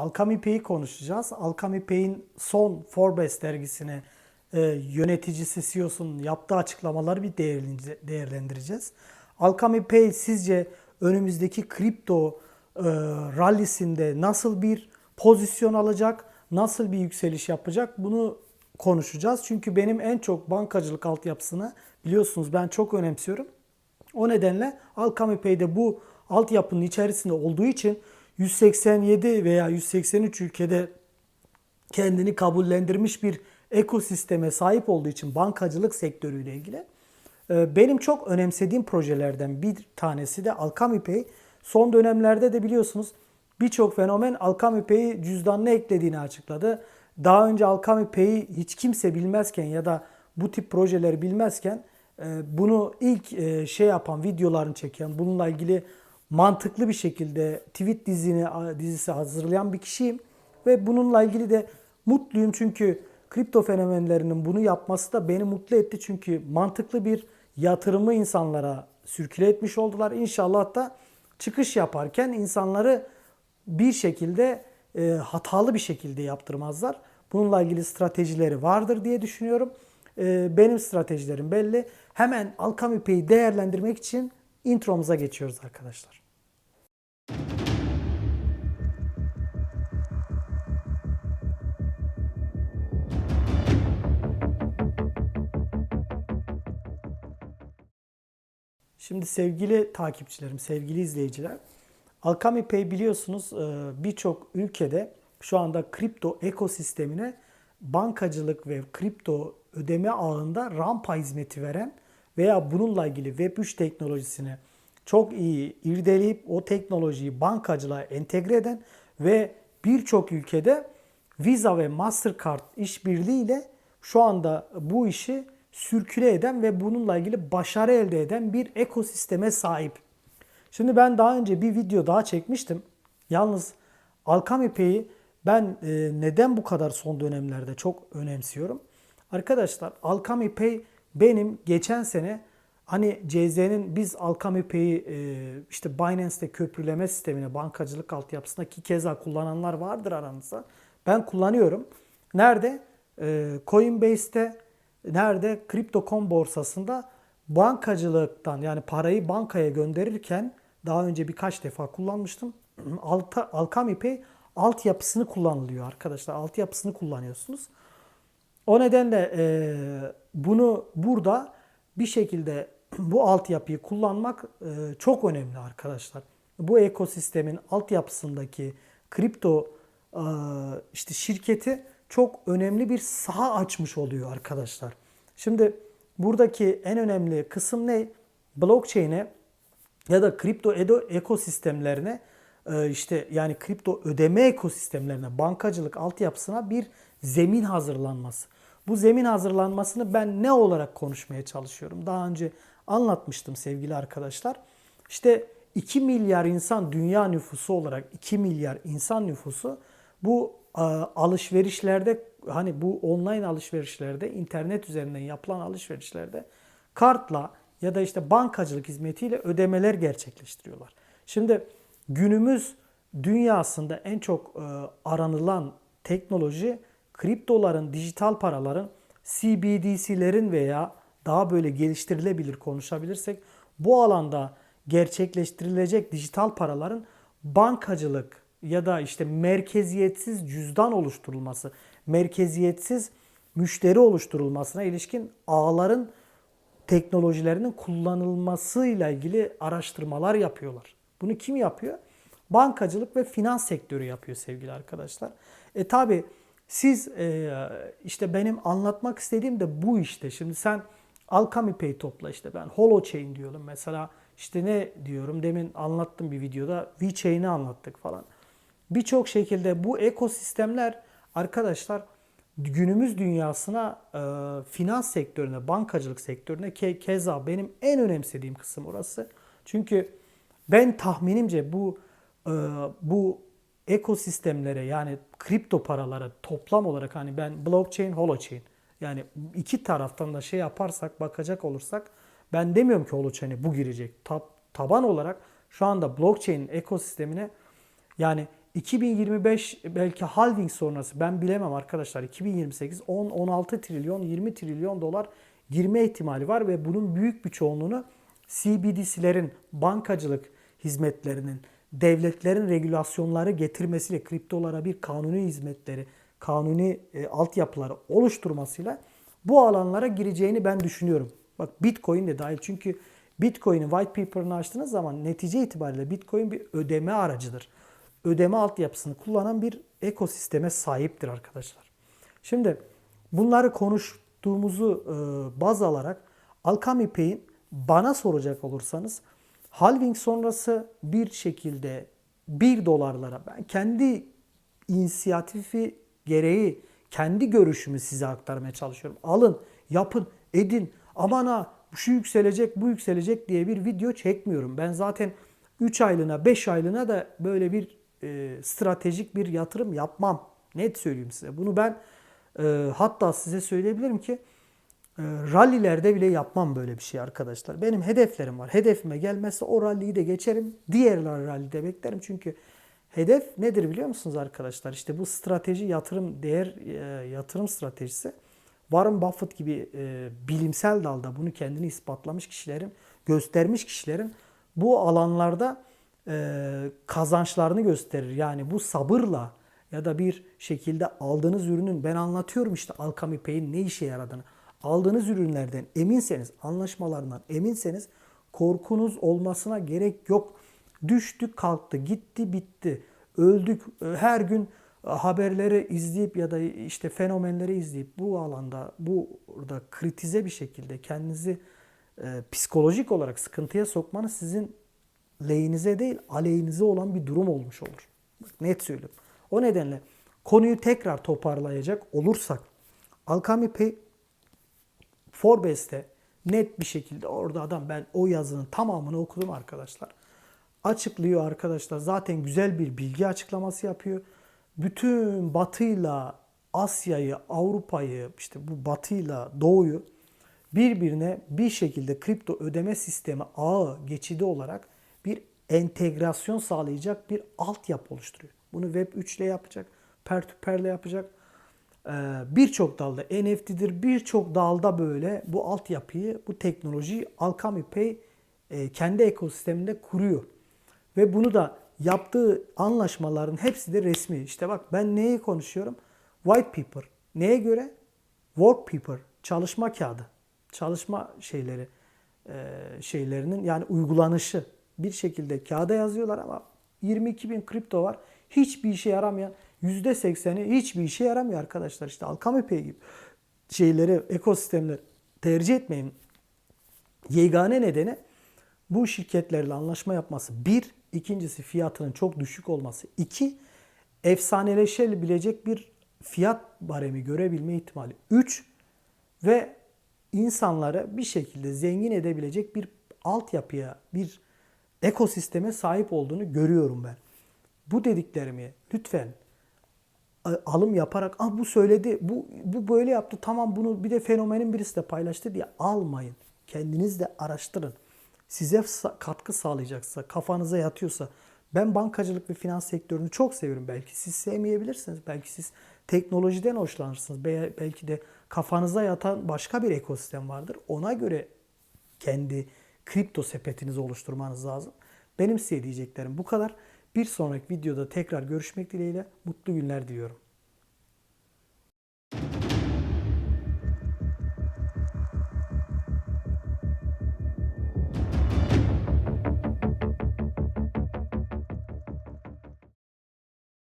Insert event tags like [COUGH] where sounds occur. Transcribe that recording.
Alchemy Pay'i konuşacağız. Alchemy Pay'in son Forbes dergisine e, yöneticisi CEO'sunun yaptığı açıklamaları bir değerlendireceğiz. Alchemy Pay sizce önümüzdeki kripto e, rallisinde nasıl bir pozisyon alacak, nasıl bir yükseliş yapacak bunu konuşacağız. Çünkü benim en çok bankacılık altyapısını biliyorsunuz ben çok önemsiyorum. O nedenle Alchemy Pay'de bu altyapının içerisinde olduğu için 187 veya 183 ülkede kendini kabullendirmiş bir ekosisteme sahip olduğu için bankacılık sektörüyle ilgili e, benim çok önemsediğim projelerden bir tanesi de Alchemy Pay. Son dönemlerde de biliyorsunuz birçok fenomen Alchemy Pay'i cüzdanına eklediğini açıkladı. Daha önce Alchemy Pay'i hiç kimse bilmezken ya da bu tip projeleri bilmezken e, bunu ilk e, şey yapan, videolarını çeken, bununla ilgili mantıklı bir şekilde tweet dizini dizisi hazırlayan bir kişiyim ve bununla ilgili de mutluyum çünkü kripto fenomenlerinin bunu yapması da beni mutlu etti çünkü mantıklı bir yatırımı insanlara sürküle etmiş oldular. İnşallah da çıkış yaparken insanları bir şekilde e, hatalı bir şekilde yaptırmazlar. Bununla ilgili stratejileri vardır diye düşünüyorum. E, benim stratejilerim belli. Hemen Alchemy Pay'i değerlendirmek için intromuza geçiyoruz arkadaşlar. Şimdi sevgili takipçilerim, sevgili izleyiciler, Alchemy Pay biliyorsunuz e, birçok ülkede şu anda kripto ekosistemine bankacılık ve kripto ödeme ağında rampa hizmeti veren veya bununla ilgili Web3 teknolojisini çok iyi irdeleyip o teknolojiyi bankacılığa entegre eden ve birçok ülkede Visa ve Mastercard işbirliğiyle şu anda bu işi sürküle eden ve bununla ilgili başarı elde eden bir ekosisteme sahip. Şimdi ben daha önce bir video daha çekmiştim. Yalnız Alchemy Pay'i ben e, neden bu kadar son dönemlerde çok önemsiyorum? Arkadaşlar Alchemy Pay benim geçen sene hani CZ'nin biz Pay'i e, işte Binance'te köprüleme sistemine bankacılık altyapısında ki keza kullananlar vardır aranızda. Ben kullanıyorum. Nerede? E, Coinbase'te, nerede? Crypto.com borsasında bankacılıktan yani parayı bankaya gönderirken daha önce birkaç defa kullanmıştım. [CLEARS THROAT] Alta, Alchemy Pay altyapısını kullanılıyor arkadaşlar. Altyapısını kullanıyorsunuz. O nedenle e, bunu burada bir şekilde bu altyapıyı kullanmak e, çok önemli arkadaşlar. Bu ekosistemin altyapısındaki kripto e, işte şirketi çok önemli bir saha açmış oluyor arkadaşlar. Şimdi buradaki en önemli kısım ne? Blockchain'e ya da kripto ekosistemlerine e, işte yani kripto ödeme ekosistemlerine, bankacılık altyapısına bir zemin hazırlanması. Bu zemin hazırlanmasını ben ne olarak konuşmaya çalışıyorum? Daha önce anlatmıştım sevgili arkadaşlar. İşte 2 milyar insan dünya nüfusu olarak 2 milyar insan nüfusu bu e, alışverişlerde hani bu online alışverişlerde internet üzerinden yapılan alışverişlerde kartla ya da işte bankacılık hizmetiyle ödemeler gerçekleştiriyorlar. Şimdi günümüz dünyasında en çok e, aranılan teknoloji kriptoların, dijital paraların, CBDC'lerin veya daha böyle geliştirilebilir konuşabilirsek bu alanda gerçekleştirilecek dijital paraların bankacılık ya da işte merkeziyetsiz cüzdan oluşturulması, merkeziyetsiz müşteri oluşturulmasına ilişkin ağların teknolojilerinin kullanılmasıyla ilgili araştırmalar yapıyorlar. Bunu kim yapıyor? Bankacılık ve finans sektörü yapıyor sevgili arkadaşlar. E tabi siz e, işte benim anlatmak istediğim de bu işte. Şimdi sen Alchemy Pay topla işte ben Holochain diyorum mesela işte ne diyorum demin anlattım bir videoda VeChain'i anlattık falan. Birçok şekilde bu ekosistemler arkadaşlar günümüz dünyasına e, finans sektörüne, bankacılık sektörüne ke, keza benim en önemsediğim kısım orası. Çünkü ben tahminimce bu e, bu ekosistemlere yani kripto paralara toplam olarak hani ben blockchain, holochain yani iki taraftan da şey yaparsak bakacak olursak ben demiyorum ki holochain'e bu girecek. Tab, taban olarak şu anda blockchain ekosistemine yani 2025 belki halving sonrası ben bilemem arkadaşlar. 2028 10 16 trilyon 20 trilyon dolar girme ihtimali var ve bunun büyük bir çoğunluğunu CBDC'lerin bankacılık hizmetlerinin devletlerin regülasyonları getirmesiyle kriptolara bir kanuni hizmetleri, kanuni e, altyapıları oluşturmasıyla bu alanlara gireceğini ben düşünüyorum. Bak Bitcoin de dahil çünkü Bitcoin'in white paper'ını açtığınız zaman netice itibariyle Bitcoin bir ödeme aracıdır. Ödeme altyapısını kullanan bir ekosisteme sahiptir arkadaşlar. Şimdi bunları konuştuğumuzu e, baz alarak Alchemy Pay'in bana soracak olursanız halving sonrası bir şekilde 1 dolarlara ben kendi inisiyatifi gereği kendi görüşümü size aktarmaya çalışıyorum. Alın, yapın, edin. Aman ha şu yükselecek, bu yükselecek diye bir video çekmiyorum. Ben zaten 3 aylığına, 5 aylığına da böyle bir e, stratejik bir yatırım yapmam. Net söyleyeyim size. Bunu ben e, hatta size söyleyebilirim ki e, rallilerde bile yapmam böyle bir şey arkadaşlar. Benim hedeflerim var. Hedefime gelmezse o ralliyi de geçerim. Diğer rallide beklerim. Çünkü hedef nedir biliyor musunuz arkadaşlar? İşte bu strateji yatırım değer e, yatırım stratejisi. Warren Buffett gibi e, bilimsel dalda bunu kendini ispatlamış kişilerin, göstermiş kişilerin bu alanlarda e, kazançlarını gösterir. Yani bu sabırla ya da bir şekilde aldığınız ürünün ben anlatıyorum işte Alchemy Pay'in ne işe yaradığını. Aldığınız ürünlerden eminseniz, anlaşmalarından eminseniz korkunuz olmasına gerek yok. Düştü, kalktı, gitti, bitti. Öldük. Her gün haberleri izleyip ya da işte fenomenleri izleyip bu alanda, burada kritize bir şekilde kendinizi e, psikolojik olarak sıkıntıya sokmanız sizin lehinize değil aleyhinize olan bir durum olmuş olur. Bak, net söylüyorum. O nedenle konuyu tekrar toparlayacak olursak Alchemy Pay Forbes'te net bir şekilde orada adam ben o yazının tamamını okudum arkadaşlar. Açıklıyor arkadaşlar. Zaten güzel bir bilgi açıklaması yapıyor. Bütün batıyla Asya'yı, Avrupa'yı, işte bu batıyla doğuyu birbirine bir şekilde kripto ödeme sistemi ağı geçidi olarak bir entegrasyon sağlayacak bir altyapı oluşturuyor. Bunu Web 3 ile yapacak, peer to peer ile yapacak. Ee, birçok dalda NFT'dir, birçok dalda böyle bu altyapıyı, bu teknolojiyi Alchemy Pay e, kendi ekosisteminde kuruyor. Ve bunu da yaptığı anlaşmaların hepsi de resmi. İşte bak ben neyi konuşuyorum? White paper. Neye göre? Work paper. Çalışma kağıdı. Çalışma şeyleri e, şeylerinin yani uygulanışı bir şekilde kağıda yazıyorlar ama 22 bin kripto var. Hiçbir işe yaramayan %80'i hiçbir işe yaramıyor arkadaşlar. İşte Pay gibi şeyleri, ekosistemleri tercih etmeyin. Yegane nedeni bu şirketlerle anlaşma yapması. Bir, ikincisi fiyatının çok düşük olması. İki, efsaneleşebilecek bir fiyat baremi görebilme ihtimali. Üç, ve insanları bir şekilde zengin edebilecek bir altyapıya, bir ekosisteme sahip olduğunu görüyorum ben. Bu dediklerimi lütfen alım yaparak ah bu söyledi, bu, bu böyle yaptı tamam bunu bir de fenomenin birisi de paylaştı diye almayın. Kendiniz de araştırın. Size katkı sağlayacaksa, kafanıza yatıyorsa ben bankacılık ve finans sektörünü çok seviyorum. Belki siz sevmeyebilirsiniz. Belki siz teknolojiden hoşlanırsınız. Belki de kafanıza yatan başka bir ekosistem vardır. Ona göre kendi kripto sepetinizi oluşturmanız lazım. Benim size diyeceklerim bu kadar. Bir sonraki videoda tekrar görüşmek dileğiyle mutlu günler diliyorum.